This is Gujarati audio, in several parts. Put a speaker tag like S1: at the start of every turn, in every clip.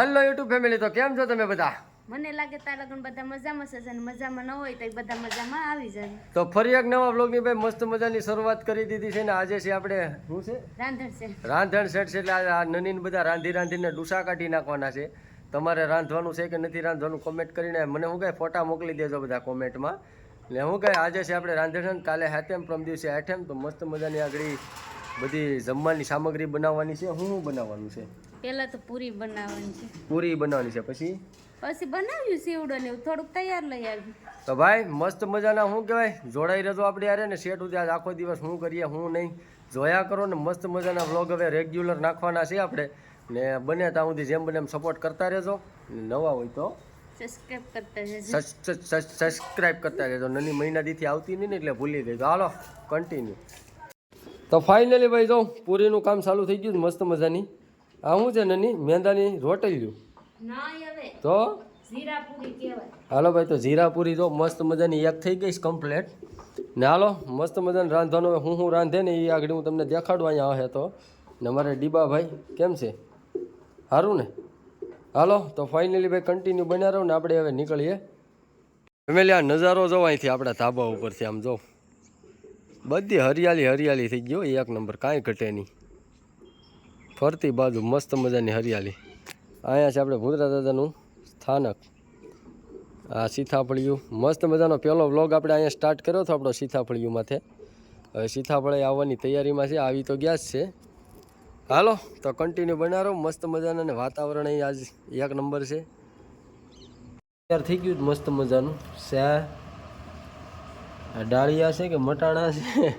S1: હાલો યુટ્યુબ ફેમિલી તો કેમ છો તમે બધા?
S2: મને લાગે તારા લગન બધા મજામાં છે અને મજામાં ન હોય તો બધા મજામાં આવી જાય.
S1: તો ફરી એક નવા બ્લોગની ભાઈ મસ્ત મજાની શરૂઆત કરી દીધી છે ને આજે છે આપણે શું છે?
S2: રાંધણ છે.
S1: રાંધણ સેટ છે એટલે આ નનીન બધા રાંધી રાંધીને ડૂસા કાઢી નાખવાના છે. તમારે રાંધવાનું છે કે નથી રાંધવાનું કોમેન્ટ કરીને મને હું કહે ફોટા મોકલી દેજો બધા કોમેન્ટમાં એટલે હું કહે આજે છે આપણે રાંધણ કાલે હાથેમ પ્રમ દિવસે આઠેમ તો મસ્ત મજાની આગળ બધી જમવાની સામગ્રી બનાવવાની છે. શું બનાવવાનું છે?
S2: પેલા તો પૂરી બનાવવાની છે.
S1: પૂરી બનાવવાની છે. પછી?
S2: પછી બનાવ્યું સેવડો ને થોડુંક તૈયાર લઈ આવ્યું
S1: તો ભાઈ મસ્ત મજાના શું કહેવાય? જોડાઈ રહેજો આપણે યારે ને શેઠ ઉદ્યા આખો દિવસ શું કરીએ શું નહીં. જોયા કરો ને મસ્ત મજાના વ્લોગ હવે રેગ્યુલર નાખવાના છે આપણે. ને બને ત્યાં સુધી જેમ બને એમ સપોર્ટ કરતા રહેજો. નવા હોય તો
S2: સબસ્ક્રાઇબ કરતા જજો
S1: રહેજો. નાની મહિના દીથી આવતી નહીં ને એટલે ભૂલી દેજો હાલો કન્ટિન્યુ તો ફાઇનલી ભાઈ જો પૂરીનું કામ ચાલુ થઈ ગયું મસ્ત મજાની. આ શું છે નની? મેંદાની રોટલીયું તો? હાલો ભાઈ તો જીરાપુરી તો જો મસ્ત મજાની એક થઈ ગઈ કમ્પ્લેટ ને હાલો મસ્ત મજાની રાંધવાનું હવે હું હું રાંધે ને એ આગળ હું તમને દેખાડવા અહીંયા આવે તો. ને અમારે ડીબા ભાઈ કેમ છે? સારું ને? હાલો તો ફાઇનલી ભાઈ કન્ટિન્યુ બન્યા રહો ને આપણે હવે નીકળીએ. ફેમિલી આ નજારો જો અહીંથી આપણા ધાબા ઉપરથી આમ જો. બધી હરિયાળી હરિયાળી થઈ ગયો એક નંબર કાંઈ ઘટે નહીં. ફરતી બાજુ મસ્ત મજાની હરિયાળી. અહીંયા છે આપણે ભૂતરા દાદાનું સ્થાનક. આ સીતાફળિયું. મસ્ત મજાનો પહેલો વ્લોગ આપણે અહીંયા સ્ટાર્ટ કર્યો હતો આપણો સીતાફળિયુંમાંથી હવે સીતાફળે આવવાની તૈયારીમાં છે, આવી તો ગયા જ છે. હાલો, તો કન્ટિન્યુ બનાવો મસ્ત મજાના અને વાતાવરણ અહીં આજ એક નંબર છે. તૈયાર થઈ ગયું મસ્ત મજાનું. શા? ડાળિયા છે કે મટાણા છે?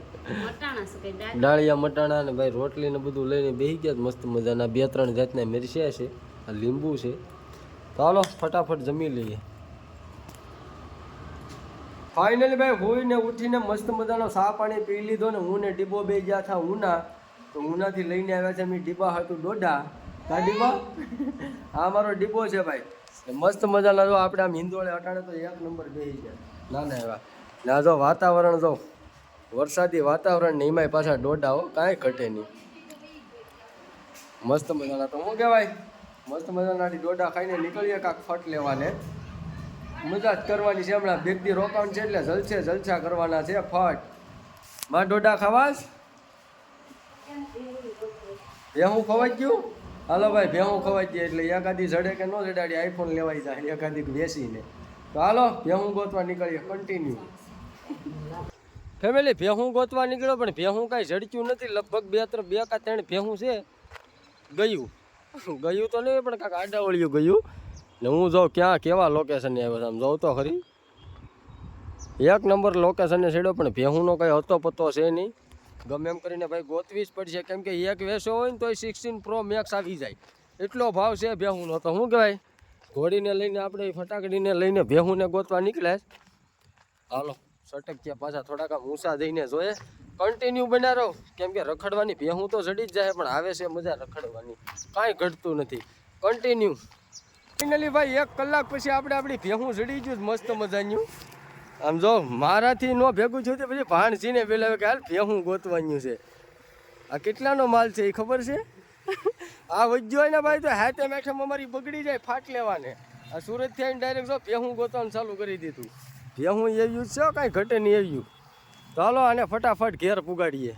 S1: ડાળિયા, મટાણા ને ભાઈ રોટલી ને બધું લઈને બેસી ગયા મસ્ત મજાના. બે ત્રણ જાતના મિરચિયા છે, આ લીંબુ છે. તો હાલો, ફટાફટ જમી લઈએ. ફાઇનલી ભાઈ, હોઈને ઉઠીને મસ્ત મજાનો સા પાણી પી લીધો ને હું ને ડીબો બે ગયા હતા ઉના. તો ઉનાથી લઈને આવ્યા છે મેં ડીબા હતું દોડા કા ડીબા? આ મારો ડીબો છે ભાઈ. મસ્ત મજાના જો આપણે આમ હિંદોળે અટાણે તો એક નંબર બેસી ગયા. ના ના એવા. ના, જો વાતાવરણ જો વરસાદી વાતાવરણ ને એમાંય પાછા ડોડાઓ કાંઈ ઘટે નહીં. મસ્ત મજાના તો શું કહેવાય? મસ્ત મજાના ડોડા ખાઈને નીકળીએ કાંક ફટ લેવાને. મજા જ કરવાની છે હમણાં. બે દી રોકાણ છે એટલે જલસે જલસા કરવાના છે ફટ. માં દોડા ખાવાસ ભેહું ખવાઈ ગયું? હાલો ભાઈ, ભેહું ખવાઈ ગયું એટલે એકાદી જડે કે ન જડાડી આઈફોન લેવાઈ જાય એકાદી બેસીને તો હાલો, ભેહું ગોતવા નીકળીએ. કન્ટિન્યુ ફેમિલી ભેહું ગોતવા નીકળ્યો, પણ ભેહું કાંઈ જડક્યું નથી. લગભગ બે ત્રણ બે કા ત્રણ ભેહું છે. ગયું. ગયું તો નહીં, પણ કાંઈક આડાવળિયું ગયું. ને હું જાઉં ક્યાં, કેવા લોકેશને આવ્યો આમ જાઉં તો ખરી. એક નંબર લોકેશને છેડ્યો, પણ ભેહુંનો કંઈ હતો પત્તો છે નહીં. ગમે એમ કરીને ભાઈ ગોતવી જ પડશે. કેમ કે એક વેસો હોય ને તો સિક્સટીન પ્રો મેક્સ આવી જાય. એટલો ભાવ છે ભેહુંનો. તો શું કહેવાય? ઘોડીને લઈને આપણે ફટાકડીને લઈને ભેહુંને ગોતવા નીકળ્યા. હાલો. સટક્યા પાછા થોડાક ઊંચા દઈને જોઈએ કન્ટિન્યુ બન્યા રહો. કેમ કે રખડવાની ભેહું તો જડી જ જાય, પણ આવે છે મજા રખડવાની. કાંઈ ઘટતું નથી. કન્ટિન્યુ ફાઇનલી ભાઈ, એક કલાક પછી આપણે આપણી ભેહું ચડી ગયું મસ્ત મજાનું. આમ જો, મારાથી ન ભેગું થયું તે પછી ભાણસીને પેલા કે હાલ ભેહું ગોતવાનું છે. આ કેટલાનો માલ છે એ ખબર છે? આ વજ્જો ને ભાઈ, તો હાથે મેક્ષમ અમારી બગડી જાય, ફાટ લેવાને. આ સુરતથી આવીને ડાયરેક્ટ જો ભેહું ગોતવાનું ચાલુ કરી દીધું. ભેહું એવ્યું છે, કાંઈ ઘટે નહીં એવ્યું હાલો આને ફટાફટ ઘેર પુગાડીએ.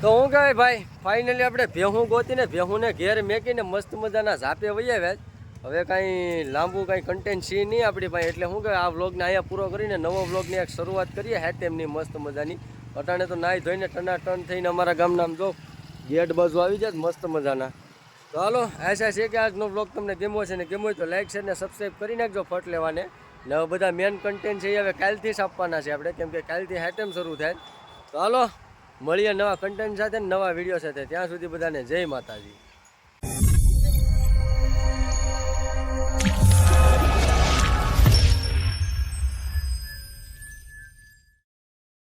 S1: તો હું કહે ભાઈ ફાઇનલી આપણે ભેહું ગોતીને ભેહુંને ઘેર મેકીને મસ્ત મજાના ઝાપે વહીએ આવ્યા હવે કાંઈ લાંબુ કાંઈ કન્ટેન્ટ છે નહીં આપણી પાસે, એટલે શું કહે આ વ્લોગને અહીંયા પૂરો કરીને નવો વ્લોગની એક શરૂઆત કરીએ, હે તેમની મસ્ત મજાની. અટાણે તો નાહી ધોઈને ટના ટન થઈને અમારા ગામના આમ જો ગેટ બાજુ આવી જાય મસ્ત મજાના. તો હાલો, આશા છે કે આજનો વ્લોગ તમને ગમ્યો છે ને ગમ્યો હોય તો લાઈક છે ને સબસ્ક્રાઈબ કરી નાખજો ફટ લેવાને. ને હવે બધા મેન કન્ટેન્ટ છે એ હવે કાલથી જ આપવાના છે આપણે, કેમ કે કાલથી હેટેમ શરૂ થાય. તો હાલો, મળીએ નવા કન્ટેન્ટ સાથે નવા વીડિયો સાથે. ત્યાં સુધી બધાને જય માતાજી.